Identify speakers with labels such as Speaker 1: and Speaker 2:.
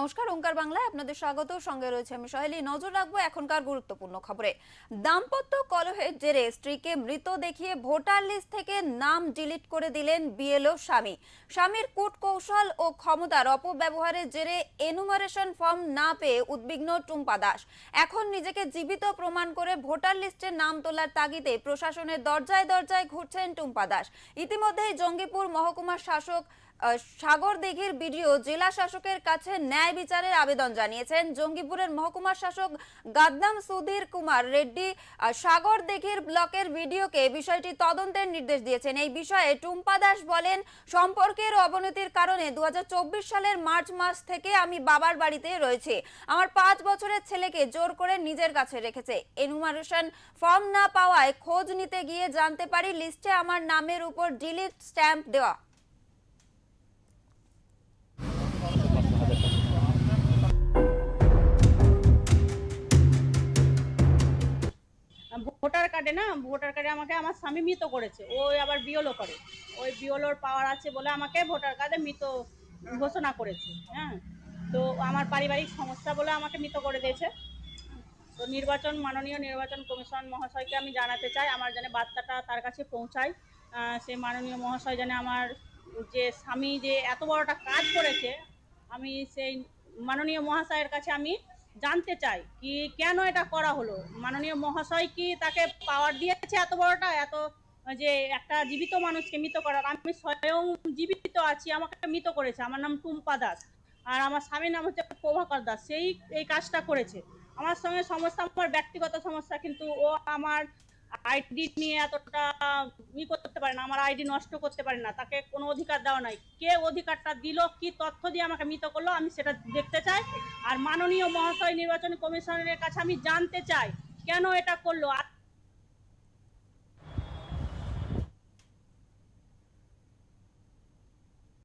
Speaker 1: নমস্কার, ওঙ্কার বাংলায় আপনাদের স্বাগত। সঙ্গে রয়েছে আমি সহেলি। নজর রাখব এখনকার গুরুত্বপূর্ণ খবরে। দাম্পত্য কলহের জেরে স্ত্রীকে মৃত দেখিয়ে ভোটার লিস্ট থেকে নাম ডিলিট করে দিলেন বিএলও স্বামী। স্বামীর কূট কৌশল ও ক্ষমতার অপব্যবহারের জেরে এনুমারেশন ফর্ম না পেয়ে উদ্বিগ্ন টুম্পা দাস। এখন নিজেকে জীবিত প্রমাণ করে ভোটার লিস্টে নাম তোলার তাগিদে প্রশাসনের দরজায় দরজায় ঘুরছেন টুম্পা দাস। ইতিমধ্যেই জঙ্গিপুর মহকুমার শাসক সাগর দিঘির ভিডিও জেলা শাসকের কাছে ন্যায় বিচারের আবেদন জানিয়েছেন। জঙ্গিপুরের মহকুমা শাসক গাদ্দাম সুধীর কুমার রেড্ডি সাগর দিঘির ব্লকের ভিডিওকে বিষয়টি তদন্তের নির্দেশ দিয়েছেন। এই বিষয়ে টুম্পা দাস বলেন, সম্পর্কের অবনতির কারণে দু হাজার চব্বিশ সালের মার্চ মাস থেকে আমি বাবার বাড়িতে রয়েছি। আমার পাঁচ বছরের ছেলেকে জোর করে নিজের কাছে রেখেছে। এনুমারেশন ফর্ম না পাওয়ায় খোঁজ নিতে গিয়ে জানতে পারি, লিস্টে আমার নামের উপর ডিলিট স্ট্যাম্প দেওয়া
Speaker 2: কার্ডে না ভোটার কার্ডে আমাকে, আমার স্বামী মৃত করেছে। ও আবার বিওলো করে। ওই বিওলোর পাওয়ার আছে বলে আমাকে ভোটার কার্ডে মৃত ঘোষণা করেছে হ্যাঁ? তো আমার পারিবারিক সমস্যা বলে আমাকে মৃত করে দিয়েছে। তো নির্বাচন, মাননীয় নির্বাচন কমিশন মহাশয়কে আমি জানাতে চাই, আমার যেন বার্তাটা তার কাছে পৌঁছায়। সে মাননীয় মহাশয় যেন আমার যে স্বামী যে এত বড়টা কাজ করেছে, আমি সেই মাননীয় মহাশয়ের কাছে আমি জানতে চাই কি কেন এটা করা হলো? মাননীয় মহাশয় কি তাকে পাওয়ার দিয়েছে এত বড়টা? এত যে একটা জীবিত মানুষকে মৃত করার? আমি স্বয়ং জীবিত আছি, আমাকে মৃত করেছে। আমার নাম টুম্পা দাস। আর আমার স্বামীর নাম হচ্ছে প্রভাকর দাস। সেই, এই কাজটা করেছে। আমার সঙ্গে সমস্যা আমার ব্যক্তিগত সমস্যা, কিন্তু ও আমার আইডি নিয়ে এতটা ই করতে পারে না, আমার আইডি নষ্ট করতে পারে না, তাকে কোনো অধিকার দেওয়া নাই। কে অধিকারটা দিল, কি তথ্য দিয়ে আমাকে মৃত করল, আমি সেটা দেখতে চাই। আর মাননীয় মহাশয় নির্বাচন কমিশনের কাছে আমি জানতে চাই, কেন এটা করল?